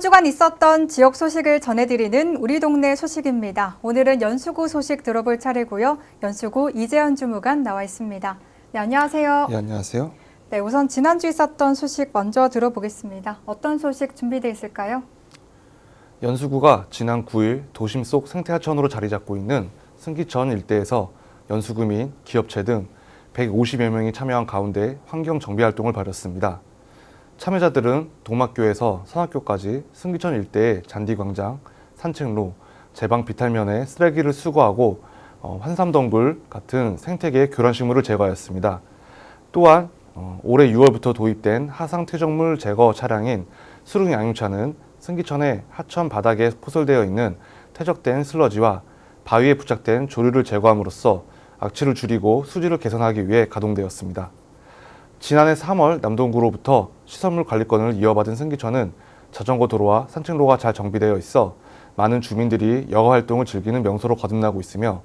주간 있었던 지역 소식을 전해드리는 우리 동네 소식입니다. 오늘은 연수구 소식 들어볼 차례고요. 연수구 이재현 주무관 나와 있습니다. 네, 안녕하세요. 예, 안녕하세요. 네, 우선 지난주 있었던 소식 먼저 들어보겠습니다. 어떤 소식 준비되어 있을까요? 연수구가 지난 9일 도심 속 생태하천으로 자리 잡고 있는 승기천 일대에서 연수구 민, 기업체 등 150여 명이 참여한 가운데 환경 정비 활동을 벌였습니다. 참여자들은 동막교에서 선악교까지 승기천 일대의 잔디광장, 산책로, 제방 비탈면에 쓰레기를 수거하고 어, 환삼덩굴 같은 생태계 교란식물을 제거하였습니다. 또한 어, 올해 6월부터 도입된 하상 퇴적물 제거 차량인 수릉 양육차는 승기천의 하천 바닥에 포설되어 있는 퇴적된 슬러지와 바위에 부착된 조류를 제거함으로써 악취를 줄이고 수질을 개선하기 위해 가동되었습니다. 지난해 3월 남동구로부터 시설물 관리권을 이어받은 승기천은 자전거 도로와 산책로가 잘 정비되어 있어 많은 주민들이 여가 활동을 즐기는 명소로 거듭나고 있으며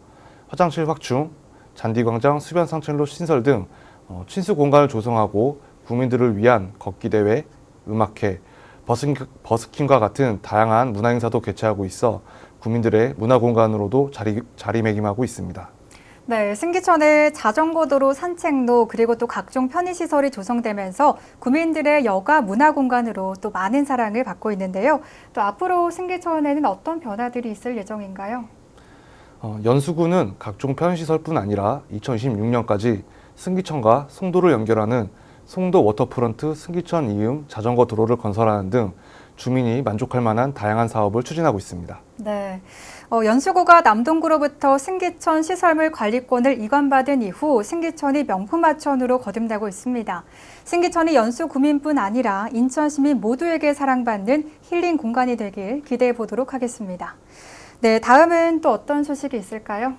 화장실 확충, 잔디광장 수변 산책로 신설 등 어, 친수 공간을 조성하고 국민들을 위한 걷기 대회, 음악회, 버스킹, 버스킹 과 같은 다양한 문화 행사도 개최하고 있어 국민들의 문화 공간으로도 자리, 자리매김하고 있습니다. 네, 승기천에 자전거 도로, 산책로 그리고 또 각종 편의 시설이 조성되면서 구민들의 여가 문화 공간으로 또 많은 사랑을 받고 있는데요. 또 앞으로 승기천에는 어떤 변화들이 있을 예정인가요? 어, 연수구는 각종 편의 시설뿐 아니라 2026년까지 승기천과 송도를 연결하는 송도 워터프런트 승기천 이음 자전거 도로를 건설하는 등 주민이 만족할 만한 다양한 사업을 추진하고 있습니다. 네. 어, 연수구가 남동구로부터 승기천 시설물 관리권을 이관받은 이후 승기천이 명품하천으로 거듭나고 있습니다. 승기천이 연수 구민뿐 아니라 인천 시민 모두에게 사랑받는 힐링 공간이 되길 기대해 보도록 하겠습니다. 네, 다음은 또 어떤 소식이 있을까요?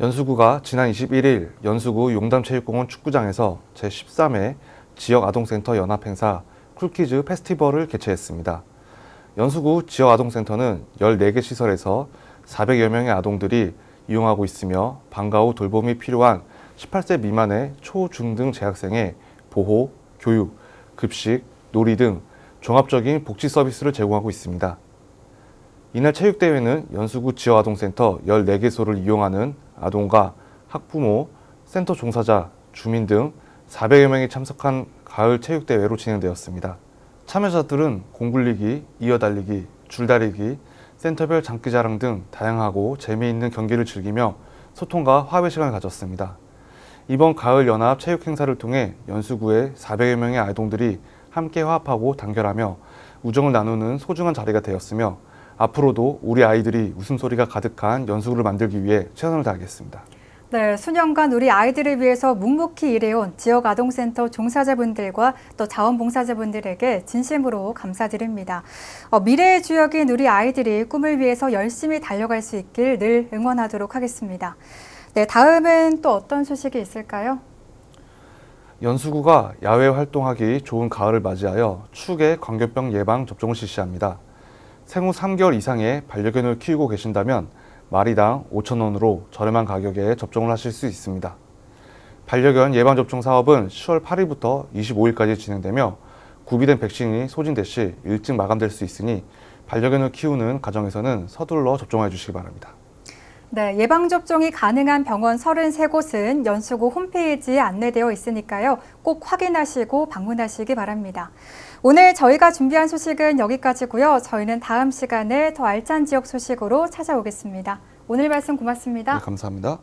연수구가 지난 21일 연수구 용담체육공원 축구장에서 제13회 지역아동센터 연합행사 쿨키즈 페스티벌을 개최했습니다. 연수구 지역아동센터는 14개 시설에서 400여 명의 아동들이 이용하고 있으며 방과 후 돌봄이 필요한 18세 미만의 초, 중 등 재학생의 보호, 교육, 급식, 놀이 등 종합적인 복지 서비스를 제공하고 있습니다. 이날 체육대회는 연수구 지역아동센터 14개소를 이용하는 아동과 학부모, 센터 종사자, 주민 등 400여 명이 참석한 가을 체육대회로 진행되었습니다. 참여자들은 공굴리기, 이어달리기, 줄다리기, 센터별 장기자랑 등 다양하고 재미있는 경기를 즐기며 소통과 화합의 시간을 가졌습니다. 이번 가을 연합 체육 행사를 통해 연수구의 400여 명의 아동들이 함께 화합하고 단결하며 우정을 나누는 소중한 자리가 되었으며 앞으로도 우리 아이들이 웃음소리가 가득한 연수구를 만들기 위해 최선을 다하겠습니다. 네, 수년간 우리 아이들을 위해서 묵묵히 일해온 지역 아동센터 종사자분들과 또 자원봉사자분들에게 진심으로 감사드립니다. 어, 미래의 주역인 우리 아이들이 꿈을 위해서 열심히 달려갈 수 있길 늘 응원하도록 하겠습니다. 네, 다음은 또 어떤 소식이 있을까요? 연수구가 야외 활동하기 좋은 가을을 맞이하여 축의 광견병 예방 접종을 실시합니다. 생후 3개월 이상의 반려견을 키우고 계신다면 마리당 5,000원으로 저렴한 가격에 접종을 하실 수 있습니다. 반려견 예방접종 사업은 10월 8일부터 25일까지 진행되며 구비된 백신이 소진될 시 일찍 마감될 수 있으니 반려견을 키우는 가정에서는 서둘러 접종해 주시기 바랍니다. 네, 예방접종이 가능한 병원 33곳은 연수구 홈페이지에 안내되어 있으니까요. 꼭 확인하시고 방문하시기 바랍니다. 오늘 저희가 준비한 소식은 여기까지고요. 저희는 다음 시간에 더 알찬 지역 소식으로 찾아오겠습니다. 오늘 말씀 고맙습니다. 네, 감사합니다.